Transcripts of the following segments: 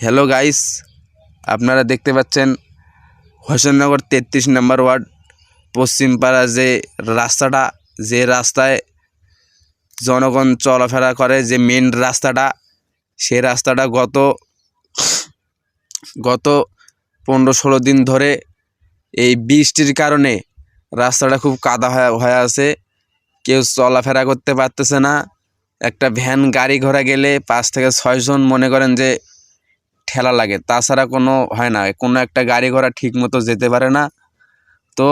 Hello guys আপনারা দেখতে পাচ্ছেন হোসেননগর তেত্রিশ নম্বর ওয়ার্ড পশ্চিমপাড়া যে রাস্তাটা, যে রাস্তায় জনগণ চলাফেরা করে, যে মেন রাস্তাটা সেই রাস্তাটা গত গত পনেরো ষোলো দিন ধরে এই বৃষ্টির কারণে রাস্তাটা খুব কাদা হয়ে হয়ে আছে। কেউ চলাফেরা করতে পারতেছে না। একটা ভ্যান গাড়ি ঘোড়া গেলে পাঁচ থেকে ছয়জন মনে করেন যে ঠেলা লাগে। তাছাড়া কোনো হয় না। কোনো একটা গাড়ি ঘোড়া ঠিক মতো যেতে পারে না। তো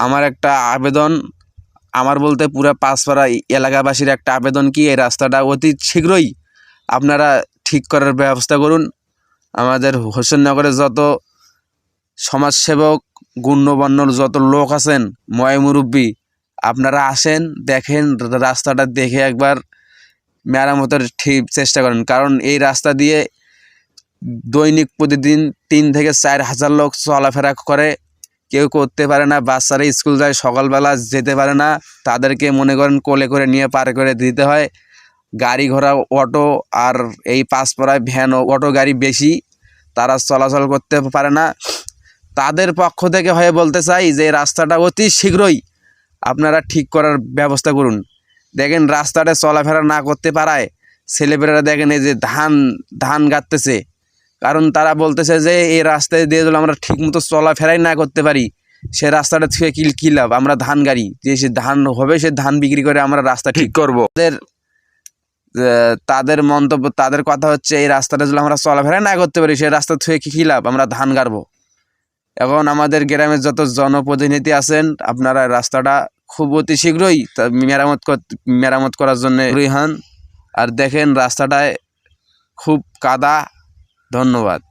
আমার একটা আবেদন, আমার বলতে পুরো পাঁচপাড়া এলাকাবাসীর একটা আবেদন কি, এই রাস্তাটা অতি শীঘ্রই আপনারা ঠিক করার ব্যবস্থা করুন। আমাদের হোসেননগরে যত সমাজসেবক গুণ্যবর্ণর যত লোক আছেন, ময় মুরব্বী, আপনারা আসেন, দেখেন রাস্তাটা দেখে একবার মেরামতের ঠিক চেষ্টা করেন। কারণ এই রাস্তা দিয়ে দৈনিক প্রতিদিন তিন থেকে চার হাজার লোক চলাফেরা করে। কেউ করতে পারে না, বাচ্চারা স্কুল যায়, সকালবেলা যেতে পারে না। তাদেরকে মনে করেন কোলে করে নিয়ে পার করে দিতে হয়। গাড়ি ঘোড়া, অটো আর এই পাঁচপাড়ায় ভ্যান ও অটো গাড়ি বেশি। তারা চলাচল করতে পারে না। তাদের পক্ষ থেকে হয়ে বলতে চাই যে, রাস্তাটা অতি শীঘ্রই আপনারা ঠিক করার ব্যবস্থা করুন। দেখেন রাস্তাটা চলাফেরা না করতে পারায় ছেলেপেলেরা দেখেন এই যে ধান ধান গাঁততেছে। কারণ তারা বলতেছে যে এই রাস্তায় দিয়ে যদি আমরা ঠিকমতো চলাফেরাই না করতে পারি সে রাস্তাটা থেকে কি কী লাভ? আমরা ধান গাড়ি যে সে ধান হবে সে ধান বিক্রি করে আমরা রাস্তা ঠিক করব। তাদের তাদের মন্তব্য তাদের কথা হচ্ছে এই রাস্তাটা যদি আমরা চলাফেরা না করতে পারি সে রাস্তা থেকে কি কী লাভ? আমরা ধান গাড়বো। এখন আমাদের গ্রামের যত জনপ্রতিনিধি আছেন আপনারা রাস্তাটা খুব অতি শীঘ্রই মেরামত মেরামত করার জন্য হন আর দেখেন রাস্তাটায় খুব কাদা ধন্যবাদ।